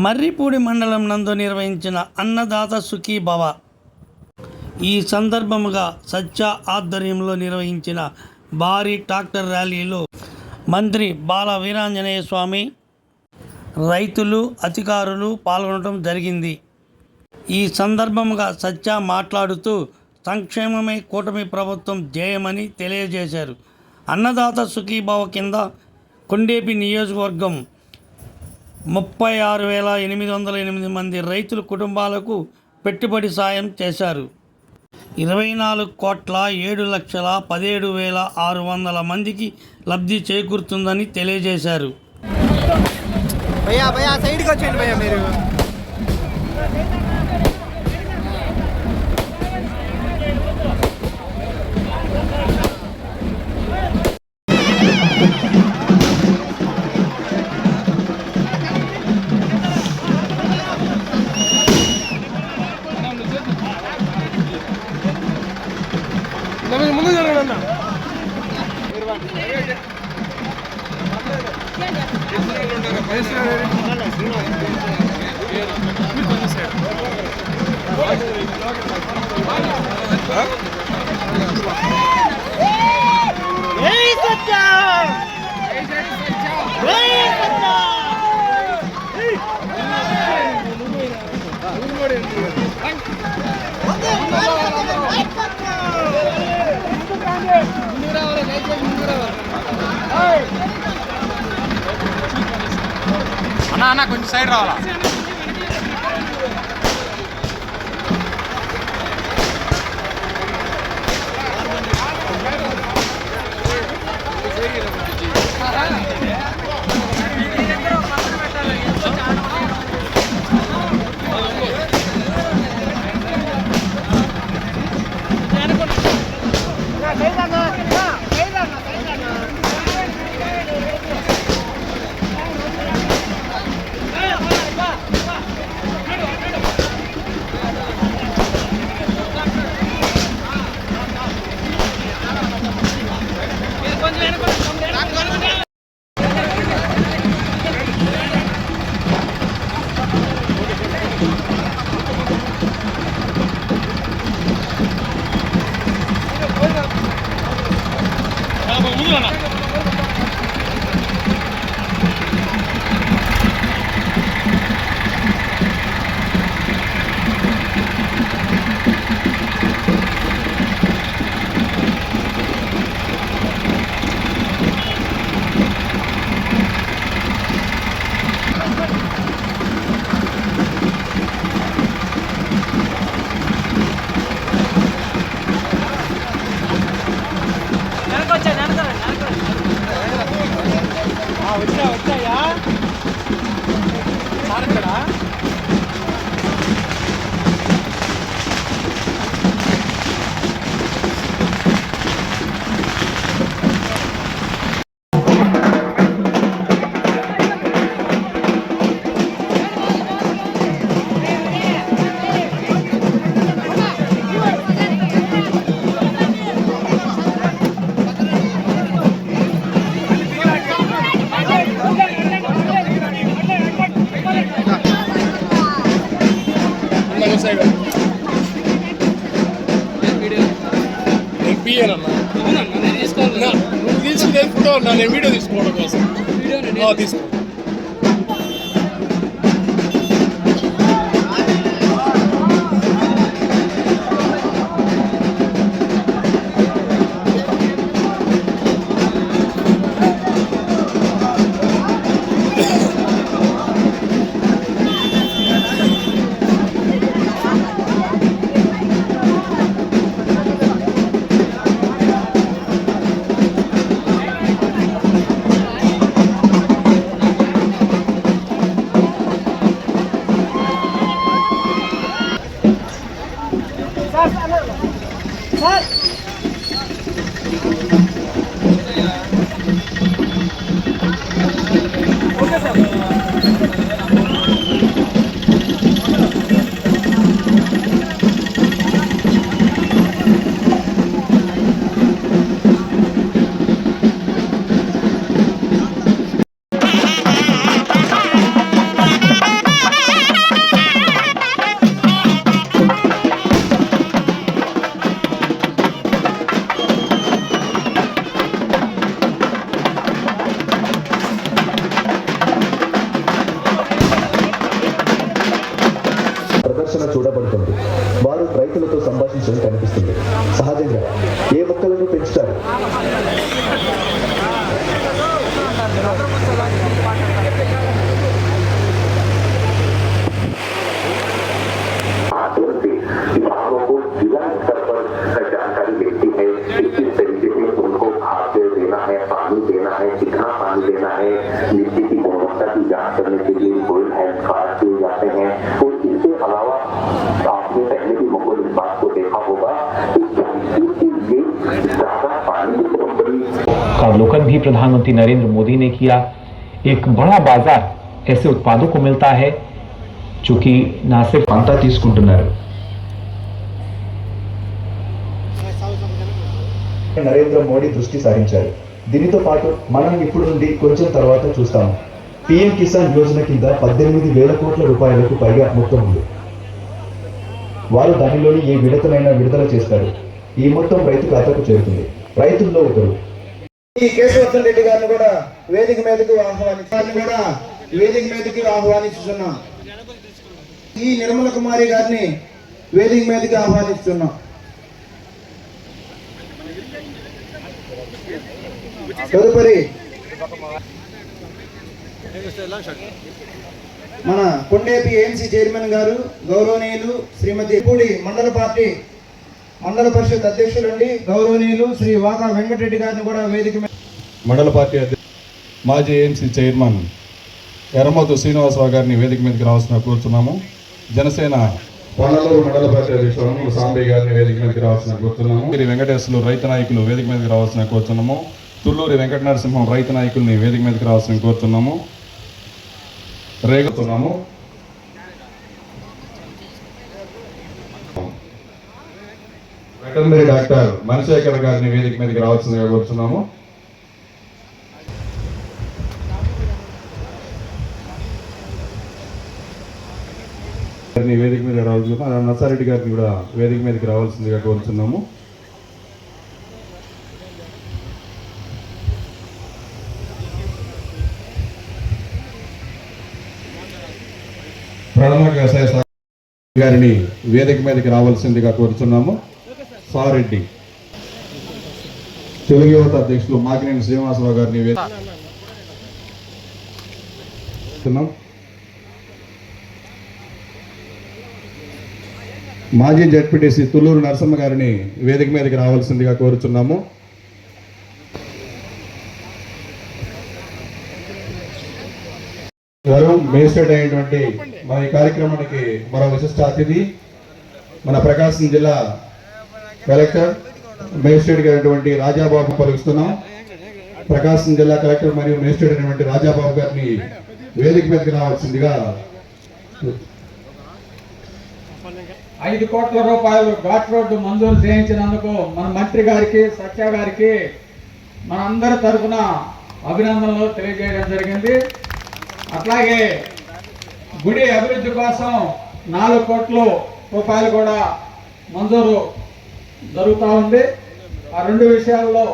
మర్రిపూడి మండలం నందు నిర్వహించిన అన్నదాత సుఖీ భవ. ఈ సందర్భముగా సత్య ఆధ్వర్యంలో నిర్వహించిన భారీ ట్రాక్టర్ ర్యాలీలో మంత్రి బాల వీరాంజనేయ స్వామి రైతులు అధికారులు పాల్గొనడం జరిగింది. ఈ సందర్భముగా సత్య మాట్లాడుతూ సంక్షేమమే కూటమి ప్రభుత్వం ధ్యేయమని తెలియజేశారు. అన్నదాత సుఖీభావ కింద కొండేపి నియోజకవర్గం ముప్పై ఆరు వేల ఎనిమిది వందల ఎనిమిది మంది రైతుల కుటుంబాలకు పెట్టుబడి సాయం చేశారు. ఇరవై నాలుగు కోట్ల ఏడు లక్షల పదిహేడు వేల ఆరు వందల మందికి లబ్ధి చేకూరుతుందని తెలియజేశారు. భయ్యా భయ్యా సైడ్కి వచ్చేయండి భయ్యా మీరు. Hey! అన్న అన్న కొంచెం సైడ్ రావాలా? ఆ, తీసుకో प्रधानमंत्री नरेंद्र मोदी ने किया एक बड़ा बाजार ऐसे उत्पादों को मिलता है जो कि ना सिर्फ పంట తీసుకుంటున్నారు నరేంద్ర మోడీ దృష్టి సారించారు దీనితో పాటు మనం ఇప్పుడు నుండి కొంచెం తర్వాత చూస్తాము పిఎం కిసాన్ యోజన కింద పద్దెనిమిది వేల కోట్ల రూపాయలకు పైగా మొత్తం ఉంది వారు దానిలోని ఏ విడతనైనా విడుదల చేస్తారు ఈ మొత్తం రైతు ఖాతాకు చేరుతుంది రైతుల్లో ఒకరు ఈ కేశవర్ధన్ రెడ్డి గారిని కూడా వేదిక మీదకు ఆహ్వానించాలని కూడా వేదిక మీదకి ఆహ్వానిస్తున్నాం ఈ నిర్మల కుమారి గారిని వేదిక మీదకి ఆహ్వానిస్తున్నాం తదుపరి మన కొండేపి ఏఎంసీ చైర్మన్ గారు గౌరవనీయులు శ్రీమతి పూడి మండల పార్టీ మండల పరిషత్ అధ్యక్షులండి గౌరవనీయులు శ్రీ వాకా వెంకటరెడ్డి గారిని కూడా వేదిక మీద మండల పార్టీ మాజీ ఏఎంసీ చైర్మన్ ఎర్రమోతు శ్రీనివాసరావు గారిని వేదిక మీదకి రావాల్సిన కోరుతున్నాము. జనసేన పొన్నలూరు మండల పార్టీ అధ్యక్షుడు సాంబయ్య గారిని వేదిక మీదకి రావాల్సిన కోరుతున్నాము. శ్రీ వెంకటేశ్వరులు రైతు నాయకులు వేదిక మీదకి రావాల్సిన కోరుతున్నాము. తుళ్ళూరి వెంకట నరసింహం రైతు నాయకుల్ని వేదిక మీదకి రావాల్సిన కోరుతున్నాము. రేగుతున్నాము వెటర్నరీ డాక్టర్ మణిశేఖర్ గారిని వేదిక మీదకి రావాల్సిందిగా కోరుతున్నాము. గారిని వేదిక మీద రావాల్సిన నర్సారెడ్డి గారిని కూడా వేదిక మీదకి రావాల్సిందిగా కోరుతున్నాము ప్రథమ వ్యవసాయ శాఖ గారిని వేదిక మీదకి రావాల్సిందిగా కోరుతున్నాము సారెడ్డి. తెలుగు యువత అధ్యక్షులు మాకినేని శ్రీనివాసరావు గారిని వేదిక మాజీ జడ్పీటీసీ తుల్లూరు నరసమ్మ గారిని వేదిక మీదకి రావాల్సిందిగా కోరుచున్నాము. గారు మేజిస్ట్రేట్ అయినటువంటి మన ఈ కార్యక్రమానికి మరో విశిష్ట అతిథి మన ప్రకాశం జిల్లా కలెక్టర్ మేజిస్ట్రేట్ అయినటువంటి రాజాబాబు పలుకుతున్నాం. ప్రకాశం జిల్లా కలెక్టర్ మరియు మేజిస్ట్రేట్ అయినటువంటి రాజాబాబు గారిని వేదిక మీదకి రావాల్సిందిగా ఐదు కోట్ల రూపాయలు ఘాట్ రోడ్డు మంజూరు చేయించినందుకు మన మంత్రి గారికి సత్య గారికి మనందరి తరఫున అభినందనలు తెలియజేయడం జరిగింది. అట్లాగే గుడి అభివృద్ధి కోసం నాలుగు కోట్ల రూపాయలు కూడా మంజూరు జరుగుతూ ఉంది. ఆ రెండు విషయాల్లో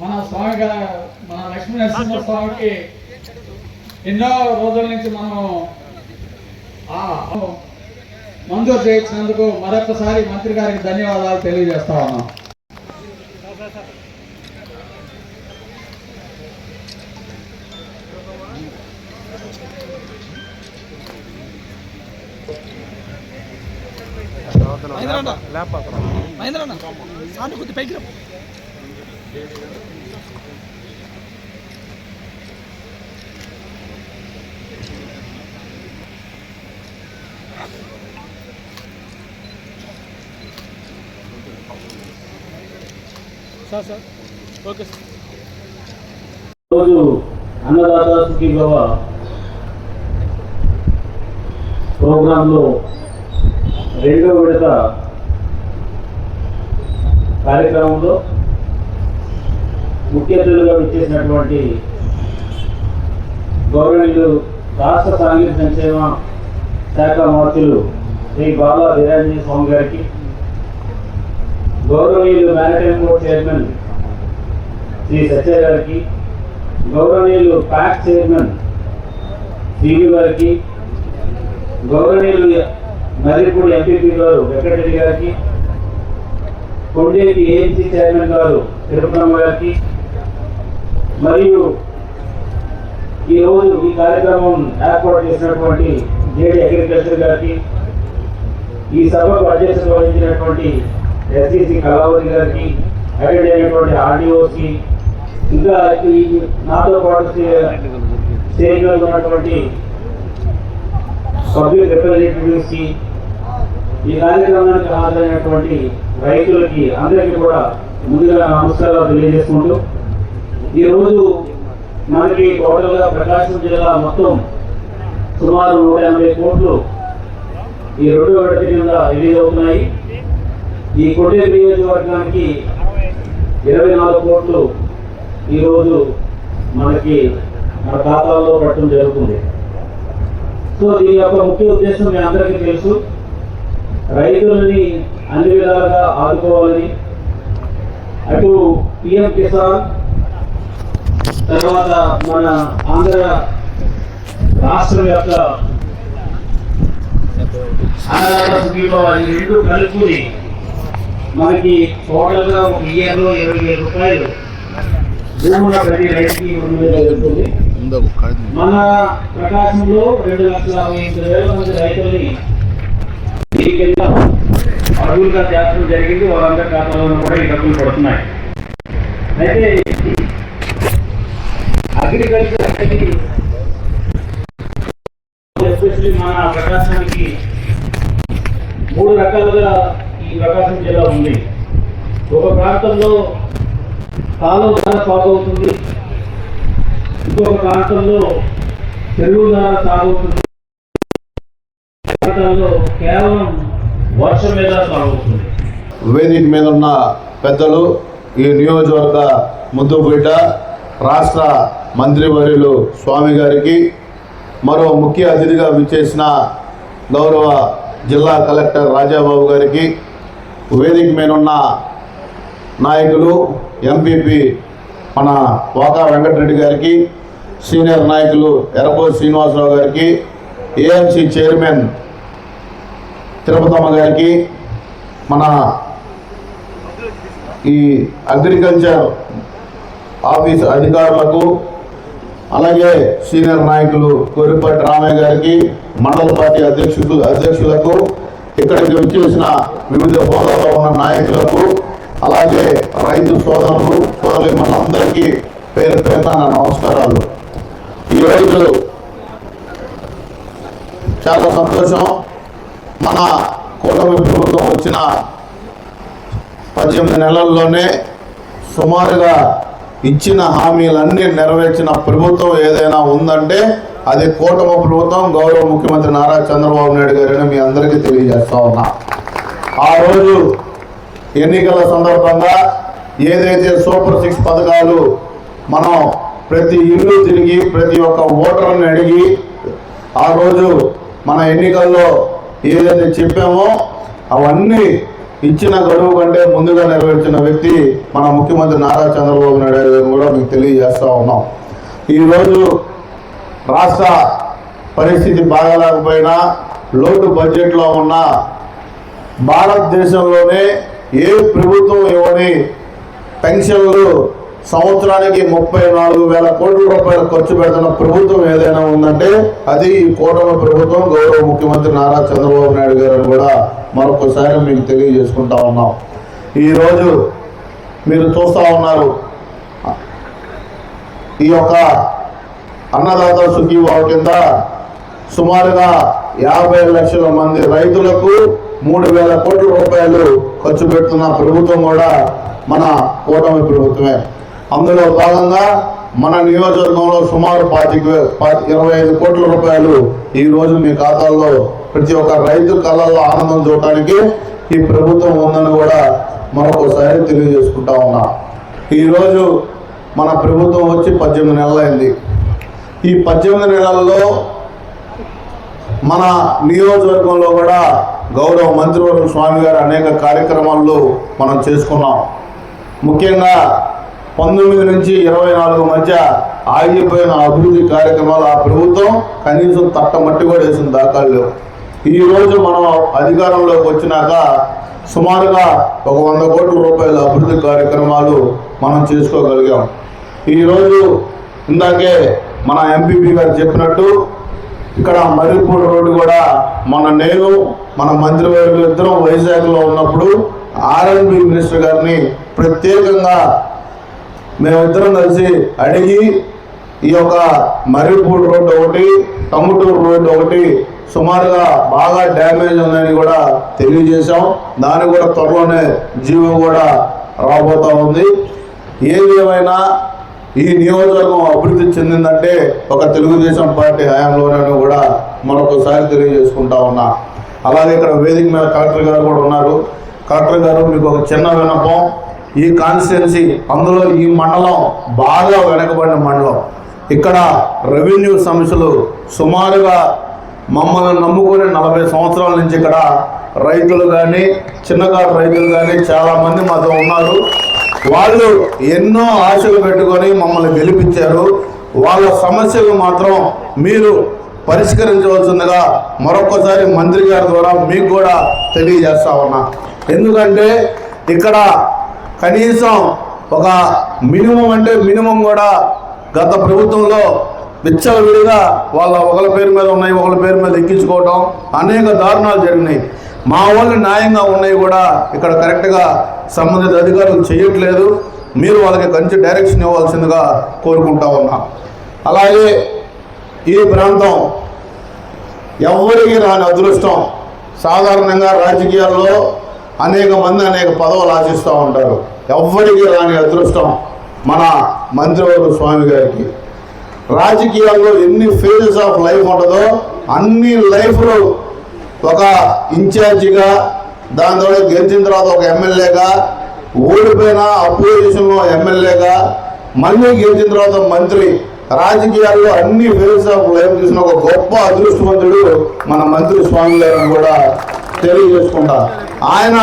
మన స్వామి మన లక్ష్మీ నరసింహ స్వామికి ఎన్నో రోజుల నుంచి మనం ఆ మంజూరు చేయించినందుకు మరొకసారి మంత్రి గారికి ధన్యవాదాలు తెలియజేస్తా ఉన్నాం. రోజు అన్నదాత సుఖీభవ ప్రోగ్రాంలో రెండో విడత కార్యక్రమంలో ముఖ్య అతిథులుగా విచ్చేసినటువంటి గౌరవనీయులు రాష్ట్ర సాంఘిక సంక్షేమ శాఖ మంత్రులు శ్రీ బాబా వీరాంజనేయ స్వామి గారికి గౌరవనీయులు maritime board chairman Shri Satya గారికి గౌరవనీయులు ప్యాక్ చైర్మన్ సివి గారికి గౌరవనీయులు నదిపూడి ఎంపీపీ గారు వెంకటరెడ్డి గారికి కొండేటి ఏఎంసీ చైర్మన్ గారు తిరుపతమ్మ గారికి మరియు ఈరోజు ఈ కార్యక్రమం ఏర్పాటు చేసినటువంటి జేడీ అగ్రికల్చర్ గారికి ఈ సభకు అధ్యక్షత వహించినటువంటి ఎస్సీసీ కళావతి గారికి అటెండ్ అయినటువంటి ఆర్డీఓకి ఇంకా ఈ నాతో పాటు స్టేజ్లో ఉన్నటువంటి పబ్లిక్ రిప్రజెంటేటివ్స్కి ఈ కార్యక్రమానికి హాజరైనటువంటి రైతులకి అందరికీ కూడా ముందుగా నమస్కారాలు తెలియజేసుకుంటూ ఈరోజు మనకి టోటల్గా ప్రకాశం జిల్లా మొత్తం సుమారు నూట ఎనభై కోట్లు ఈ రెండు విడత కింద రిలీజ్ అవుతున్నాయి. ఈ కొట్టే నియోజకవర్గానికి ఇరవై నాలుగు కోట్లు ఈరోజు మనకి మన ఖాతాల్లో పట్టడం జరుగుతుంది. సో దీని యొక్క ముఖ్య ఉద్దేశం మీ అందరికీ తెలుసు. రైతులని అన్ని విధాలుగా ఆదుకోవాలని. అటు పిఎం కిసాన్ తర్వాత మన ఆంధ్ర రాష్ట్రం యొక్క అన్నదాత సుఖీభావ ఈ రెండు కలుపుకుని మనకి టోటల్గా ఒక ఇయర్లో ఇరవై వేల రూపాయలు భూముల ప్రతి రైతుకి ఇవ్వడం జరుగుతుంది. మన ప్రకాశంలో రెండు లక్షల అరవై ఎనిమిది వేల మంది రైతుల్ని దీని కింద అడుగులుగా చేర్చడం జరిగింది. వాళ్ళందరి ఖాతాలో కూడా ఈ డబ్బులు పడుతున్నాయి. అయితే అగ్రికల్చర్ అనేది ఎస్పెషల్లీ మన ప్రకాశానికి మూడు రకాలుగా ఈ ప్రకాశం జిల్లా ఉంది. ఒక ప్రాంతంలో కాలువ ద్వారా సాగవుతుంది. ఇంకొక ప్రాంతంలో చెరువు ద్వారా సాగవుతుంది. ప్రాంతాల్లో కేవలం వర్షం మీద సాగవుతుంది. వేదిక మీద ఉన్న పెద్దలు ఈ నియోజకవర్గ ముద్దుబిడ్డ రాష్ట్ర మంత్రివర్యులు స్వామి గారికి మరో ముఖ్య అతిథిగా విచ్చేసిన గౌరవ జిల్లా కలెక్టర్ రాజాబాబు గారికి వేదిక మీద ఉన్న నాయకులు ఎంపీపీ మన వాకా వెంకటరెడ్డి గారికి సీనియర్ నాయకులు ఎర్రపోతి శ్రీనివాసరావు గారికి ఏఎంసీ చైర్మన్ తిరుపతమ్మ గారికి మన ఈ అగ్రికల్చర్ ఆఫీస్ అధికారులకు అలాగే సీనియర్ నాయకులు కోరిపాటి రామయ్య గారికి మండల పార్టీ అధ్యక్షులు అధ్యక్షులకు ఇక్కడికి వచ్చేసిన వివిధ హోదాలో ఉన్న నాయకులకు అలాగే రైతు సోదరులు సోదరులు మనందరికీ పేరు పేరున నమస్కారాలు. ఈరోజు చాలా సంతోషం. మన కూటమి ప్రభుత్వం వచ్చిన పద్దెనిమిది నెలల్లోనే సుమారుగా ఇచ్చిన హామీలన్నీ నెరవేర్చిన ప్రభుత్వం ఏదైనా ఉందంటే అది కూటమి ప్రభుత్వం గౌరవ ముఖ్యమంత్రి నారా చంద్రబాబు నాయుడు గారని మీ అందరికీ తెలియజేస్తా ఉన్నా. ఆ రోజు ఎన్నికల సందర్భంగా ఏదైతే సూపర్ సిక్స్ పథకాలు మనం ప్రతి ఇల్లు తిరిగి ప్రతి ఒక్క ఓటర్ని అడిగి ఆ రోజు మన ఎన్నికల్లో ఏదైతే చెప్పామో అవన్నీ ఇచ్చిన గడువు కంటే ముందుగా నెరవేర్చిన వ్యక్తి మన ముఖ్యమంత్రి నారా చంద్రబాబు నాయుడు గారు కూడా మీకు తెలియజేస్తా ఉన్నాం. ఈరోజు రాష్ట్ర పరిస్థితి బాగాలేకపోయినా లోటు బడ్జెట్లో ఉన్న భారతదేశంలోనే ఏ ప్రభుత్వం ఇవ్వని పెన్షన్లు సంవత్సరానికి ముప్పై నాలుగు వేల కోట్ల రూపాయలు ఖర్చు పెడుతున్న ప్రభుత్వం ఏదైనా ఉందంటే అది ఈ కూటమి ప్రభుత్వం గౌరవ ముఖ్యమంత్రి నారా చంద్రబాబు నాయుడు గారు కూడా మరొకసారి మీకు తెలియజేసుకుంటా ఉన్నాం. ఈరోజు మీరు చూస్తూ ఉన్నారు. ఈ యొక్క అన్నదాత సుఖీభావ కింద సుమారుగా యాభై లక్షల మంది రైతులకు మూడు వేల కోట్ల రూపాయలు ఖర్చు పెడుతున్న ప్రభుత్వం కూడా మన కూటమి ప్రభుత్వమే. అందులో భాగంగా మన నియోజకవర్గంలో సుమారు పాతిక ఇరవై ఐదు కోట్ల రూపాయలు ఈ రోజు మీ ఖాతాల్లో ప్రతి ఒక్క రైతు కళల్లో ఆనందం చూడటానికి ఈ ప్రభుత్వం ఉందని కూడా మరొకసారి తెలియజేసుకుంటా ఉన్నా. ఈరోజు మన ప్రభుత్వం వచ్చి పద్దెనిమిది నెలలైంది. ఈ పద్దెనిమిది నెలల్లో మన నియోజకవర్గంలో కూడా గౌరవ మంత్రివర్గ స్వామి గారు అనేక కార్యక్రమాలు మనం చేసుకున్నాం. ముఖ్యంగా పంతొమ్మిది నుంచి ఇరవై నాలుగు మధ్య ఆగిపోయిన అభివృద్ధి కార్యక్రమాలు ఆ ప్రభుత్వం కనీసం తట్టమట్టి కూడా వేసిన దాఖలు ఈరోజు మనం అధికారంలోకి వచ్చినాక సుమారుగా ఒక వంద కోట్ల రూపాయల అభివృద్ధి కార్యక్రమాలు మనం చేసుకోగలిగాం. ఈరోజు ఇందాకే మన ఎంపీపీ గారు చెప్పినట్టు ఇక్కడ మర్రిపూడి రోడ్డు కూడా మన నేను మన మంత్రివర్యులు ఇద్దరం వైజాగ్లో ఉన్నప్పుడు ఆర్ఎన్బి మినిస్టర్ గారిని ప్రత్యేకంగా మేమిద్దరం కలిసి అడిగి ఈ యొక్క మర్రిపూడి రోడ్డు ఒకటి టముటూరు రోడ్డు ఒకటి సుమారుగా బాగా డ్యామేజ్ ఉందని కూడా తెలియజేశాం. దాని కూడా త్వరలోనే జీవో కూడా రాబోతా ఉంది. ఏది ఏమైనా ఈ నియోజకవర్గం అభివృద్ధి చెందిందంటే ఒక తెలుగుదేశం పార్టీ హయాంలోనే కూడా మరొకసారి తెలియజేసుకుంటా ఉన్నా. అలాగే ఇక్కడ వేదిక మీద కలెక్టర్ గారు కూడా ఉన్నారు. కలెక్టర్ గారు మీకు ఒక చిన్న విన్నపం. ఈ కాన్స్టిట్యున్సీ అందులో ఈ మండలం బాగా వెనకబడిన మండలం. ఇక్కడ రెవెన్యూ సమస్యలు సుమారుగా మమ్మల్ని నమ్ముకొని నలభై సంవత్సరాల నుంచి ఇక్కడ రైతులు కానీ చిన్నకారు రైతులు కానీ చాలామంది మాతో ఉన్నారు. వాళ్ళు ఎన్నో ఆశలు పెట్టుకొని మమ్మల్ని గెలిపించారు. వాళ్ళ సమస్యలు మాత్రం మీరు పరిష్కరించవలసిందిగా మరొకసారి మంత్రి గారి ద్వారా మీకు కూడా తెలియజేస్తా ఉన్నా. ఎందుకంటే ఇక్కడ కనీసం ఒక మినిమం అంటే మినిమం కూడా గత ప్రభుత్వంలో విచ్చలవిడిగా వాళ్ళ ఒకళ్ళ పేరు మీద ఉన్నాయి ఒకళ్ళ పేరు మీద ఎక్కించుకోవటం అనేక దారుణాలు జరిగినాయి. మా వాళ్ళు న్యాయంగా ఉన్నాయి కూడా ఇక్కడ కరెక్ట్గా సంబంధిత అధికారులు చేయట్లేదు. మీరు వాళ్ళకి మంచి డైరెక్షన్ ఇవ్వాల్సిందిగా కోరుకుంటా ఉన్నా. అలాగే ఈ ప్రాంతం ఎవరికి రాని అదృష్టం. సాధారణంగా రాజకీయాల్లో అనేక మంది అనేక పదవులు ఆశిస్తూ ఉంటారు. ఎవ్వరికి రాని అదృష్టం మన మంత్రివర్గ స్వామి గారికి. రాజకీయాల్లో ఎన్ని ఫేజెస్ ఆఫ్ లైఫ్ ఉంటుందో అన్ని లైఫ్లో ఒక ఇన్ఛార్జిగా దాని తర్వాత గెలిచిన తర్వాత ఒక ఎమ్మెల్యేగా ఓడిపోయిన అపోజిషన్లో ఎమ్మెల్యేగా మళ్ళీ గెలిచిన తర్వాత మంత్రి. రాజకీయాల్లో అన్ని ఫేజెస్ ఆఫ్ లైఫ్ చూసిన ఒక గొప్ప అదృష్టవంతుడు మన మంత్రి స్వామి గారిని కూడా తెలియజేసుకుంటా. ఆయన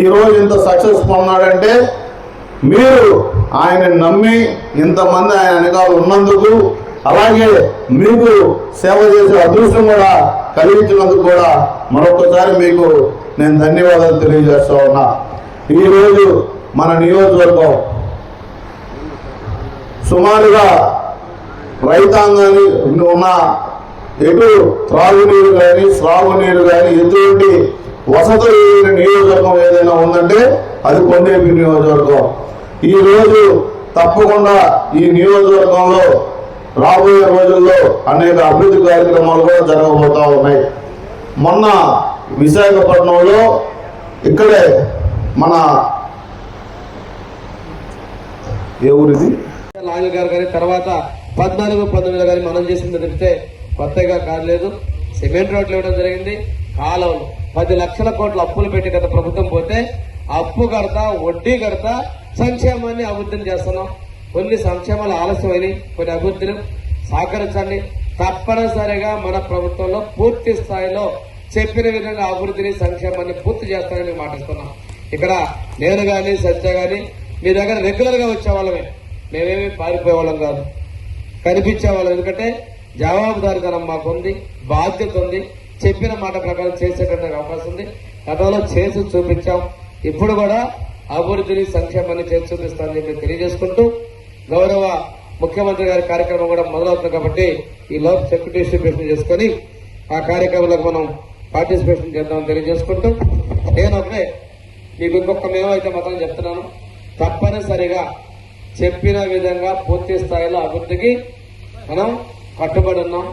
ఈరోజు ఇంత సక్సెస్ పొందాడంటే మీరు ఆయన నమ్మి ఇంతమంది ఆయన వెనకాల ఉన్నందుకు అలాగే మీకు సేవ చేసే అదృష్టం కూడా కలిగించినందుకు కూడా మరొకసారి మీకు నేను ధన్యవాదాలు తెలియజేస్తా ఉన్నా. ఈరోజు మన నియోజకవర్గం సుమారుగా రైతాంగాన్ని ఉన్న ఎటు త్రాగునీరు కానీ సాగునీరు కానీ ఎటువంటి వసతులు నియోజకవర్గం ఏదైనా ఉందంటే అది కొండేపి నియోజకవర్గం. ఈ రోజు తప్పకుండా ఈ నియోజకవర్గంలో రాబోయే రోజుల్లో అనేక అభివృద్ధి కార్యక్రమాలు కూడా జరగబోతా ఉన్నాయి. మొన్న విశాఖపట్నంలో ఇక్కడే మన ఏ ఊరిది? లాంగ్ గారు కానీ తర్వాత పద్నాలుగు పంతొమ్మిది కానీ మనం చేసింది తప్పితే కొత్తగా కాలేదు. సిమెంట్ రోడ్లు ఇవ్వడం జరిగింది. కాలువలు పది లక్షల కోట్ల అప్పులు పెట్టి గత ప్రభుత్వం పోతే అప్పు కడతా వడ్డీ కడతా సంక్షేమాన్ని అభివృద్ధిని చేస్తున్నాం. కొన్ని సంక్షేమాలు ఆలస్యమైనవి కొన్ని అభివృద్ధిని సహకరించండి. తప్పనిసరిగా మన ప్రభుత్వంలో పూర్తి స్థాయిలో చెప్పిన విధంగా అభివృద్ధిని సంక్షేమాన్ని పూర్తి చేస్తానని మాటిస్తున్నాం. ఇక్కడ నేను కానీ సత్య కానీ మీ దగ్గర రెగ్యులర్గా వచ్చేవాళ్ళమే. మేమేమి పారిపోయేవాళ్ళం కాదు. కనిపించే వాళ్ళం ఎందుకంటే జవాబుదారితనం మాకుంది బాధ్యత ఉంది. చెప్పిన మాట ప్రకారం చేసేటువంటి అవకాశం ఉంది. గతంలో చేసి చూపించాం. ఇప్పుడు కూడా అభివృద్ధిని సంక్షేమాన్ని చేసి చూపిస్తానని చెప్పి తెలియజేసుకుంటూ గౌరవ ముఖ్యమంత్రి గారి కార్యక్రమం కూడా మొదలవుతుంది కాబట్టి ఈ లోపు సెక్రటరీషిప్ చేసుకుని చేసుకొని ఆ కార్యక్రమంలో మనం పార్టిసిపేషన్ చేద్దామని తెలియజేసుకుంటూ నేను మీకు ఇంకొక మేమైతే మాత్రం చెప్తున్నాను. తప్పనిసరిగా చెప్పిన విధంగా పూర్తి స్థాయిలో అభివృద్ధికి మనం కట్టుబడి ఉన్నాం.